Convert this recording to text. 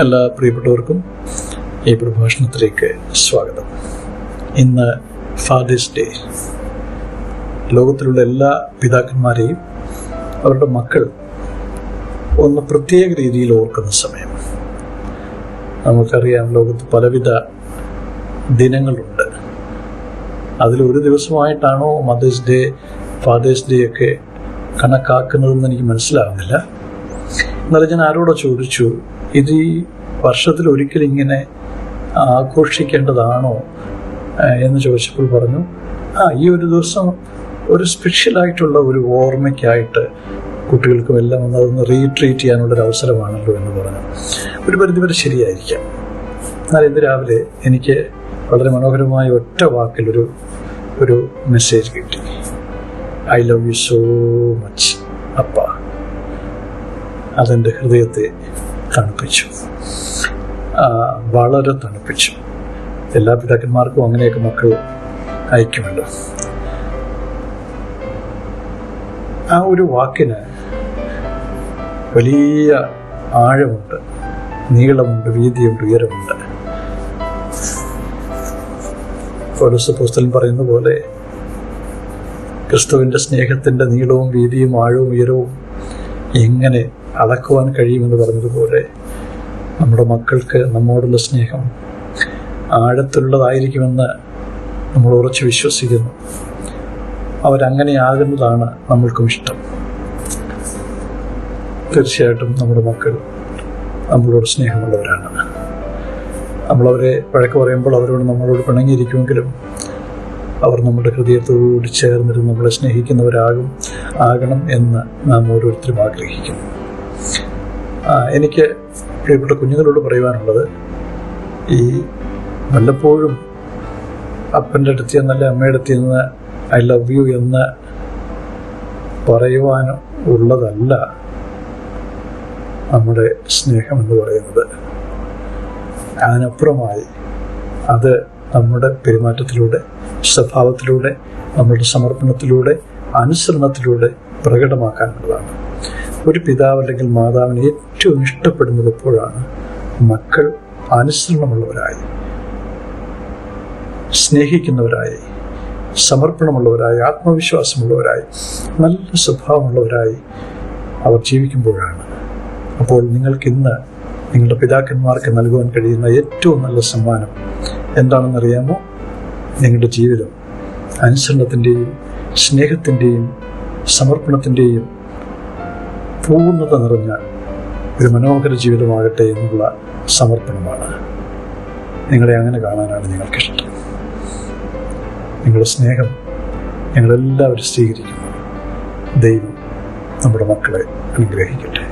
എല്ലാ പ്രിയപ്പെട്ടവർക്കും ഈ പ്രഭാഷണത്തിലേക്ക് സ്വാഗതം. ഇന്ന് ഫാദേഴ്സ് ഡേ ലോകത്തിലുള്ള എല്ലാ പിതാക്കന്മാരെയും അവരുടെ മക്കൾ ഒന്ന് പ്രത്യേക രീതിയിൽ ഓർക്കുന്ന സമയം. നമുക്കറിയാം ലോകത്ത് പലവിധ ദിനങ്ങളുണ്ട്. അതിലൊരു ദിവസമായിട്ടാണോ മദേഴ്സ് ഡേ ഫാദേഴ്സ് ഡേ ഒക്കെ കണക്കാക്കുന്നതെന്ന് എനിക്ക് മനസ്സിലാകുന്നില്ല എന്നാലും ഞാൻ ആരോടോ ചോദിച്ചു ഇത് ഈ വർഷത്തിൽ ഒരിക്കൽ ഇങ്ങനെ ആഘോഷിക്കേണ്ടതാണോ? എന്ന് ചോദിച്ചപ്പോൾ പറഞ്ഞു ആ ഈ ഒരു ദിവസം ഒരു സ്പെഷ്യലായിട്ടുള്ള ഒരു ഓർമ്മയ്ക്കായിട്ട് കുട്ടികൾക്കും എല്ലാം ഒന്ന് അതൊന്ന് റീട്രീറ്റ് ചെയ്യാനുള്ളൊരു അവസരമാണല്ലോ എന്ന് പറഞ്ഞു. ഒരു പരിധിവരെ ശരിയായിരിക്കാം. എന്നാൽ ഇന്ന് രാവിലെ എനിക്ക് വളരെ മനോഹരമായ ഒറ്റ വാക്കിൽ ഒരു ഒരു മെസ്സേജ് കിട്ടി. I love you so much അപ്പ. അതെന്റെ ഹൃദയത്തെ തണുപ്പിച്ചു. വളരെ തണുപ്പിച്ചു. എല്ലാ പിതാക്കന്മാർക്കും അങ്ങനെയൊക്കെ മക്കൾ അയക്കുമല്ലോ. ആ ഒരു വാക്കിന് വലിയ ആഴമുണ്ട് നീളമുണ്ട് വീതിയുണ്ട് ഉയരമുണ്ട്. പോലീസ് പറയുന്ന പോലെ ക്രിസ്തുവിന്റെ സ്നേഹത്തിന്റെ നീളവും വീതിയും ആഴവും ഉയരവും എങ്ങനെ അളക്കുവാൻ കഴിയുമെന്ന് പറഞ്ഞതുപോലെ നമ്മുടെ മക്കൾക്ക് നമ്മോടുള്ള സ്നേഹം ആഴത്തിലുള്ളതായിരിക്കുമെന്ന് നമ്മൾ ഉറച്ചു വിശ്വസിക്കുന്നു. അവരങ്ങനെയാകുന്നതാണ് നമ്മൾക്കും ഇഷ്ടം. തീർച്ചയായിട്ടും നമ്മുടെ മക്കൾ നമ്മളോട് സ്നേഹമുള്ളവരാണ്. നമ്മളവരെ വഴക്ക് പറയുമ്പോൾ അവരോട് നമ്മളോട് പിണങ്ങിയിരിക്കുമെങ്കിലും അവർ നമ്മുടെ ഹൃദയത്തോട് ചേർന്നിരുന്ന് നമ്മളെ സ്നേഹിക്കുന്നവരാകും ആകണം എന്ന് നാം ഓരോരുത്തരും ആഗ്രഹിക്കുന്നു. എനിക്ക് പ്രിയപ്പെട്ട കുഞ്ഞുങ്ങളോട് പറയുവാനുള്ളത് ഈ വല്ലപ്പോഴും അപ്പന്റെ അടുത്ത് ചെന്നല്ല അമ്മയുടെ അടുത്ത് ചെന്ന് ഐ ലവ് യു എന്ന് പറയുവാൻ ഉള്ളതല്ല നമ്മുടെ സ്നേഹം എന്ന് പറയുന്നത്. അതിനപ്പുറമായി അത് നമ്മുടെ പെരുമാറ്റത്തിലൂടെ സ്വഭാവത്തിലൂടെ നമ്മുടെ സമർപ്പണത്തിലൂടെ അനുസരണത്തിലൂടെ പ്രകടമാക്കാനുള്ളതാണ്. ഒരു പിതാവ് അല്ലെങ്കിൽ മാതാവിന് ഏറ്റവും ഇഷ്ടപ്പെടുന്നത് എപ്പോഴാണ്? മക്കൾ അനുസരണമുള്ളവരായി സ്നേഹിക്കുന്നവരായി സമർപ്പണമുള്ളവരായി ആത്മവിശ്വാസമുള്ളവരായി നല്ല സ്വഭാവമുള്ളവരായി അവർ ജീവിക്കുമ്പോഴാണ്. അപ്പോൾ നിങ്ങൾക്കിന്ന് നിങ്ങളുടെ പിതാക്കന്മാർക്ക് നൽകുവാൻ കഴിയുന്ന ഏറ്റവും നല്ല സമ്മാനം എന്താണെന്നറിയാമോ? നിങ്ങളുടെ ജീവിതം അനുസരണത്തിന്റെയും സ്നേഹത്തിന്റെയും സമർപ്പണത്തിന്റെയും പൂർണത നിറഞ്ഞ ഒരു മനോഹര ജീവിതമാകട്ടെ എന്നുള്ള സമർപ്പണമാണ്. നിങ്ങളെ അങ്ങനെ കാണാനാണ് ഞങ്ങൾക്കിഷ്ടം നിങ്ങളുടെ സ്നേഹം ഞങ്ങളെല്ലാവരും സ്വീകരിക്കുന്നു. ദൈവം നമ്മുടെ മക്കളെ അനുഗ്രഹിക്കട്ടെ.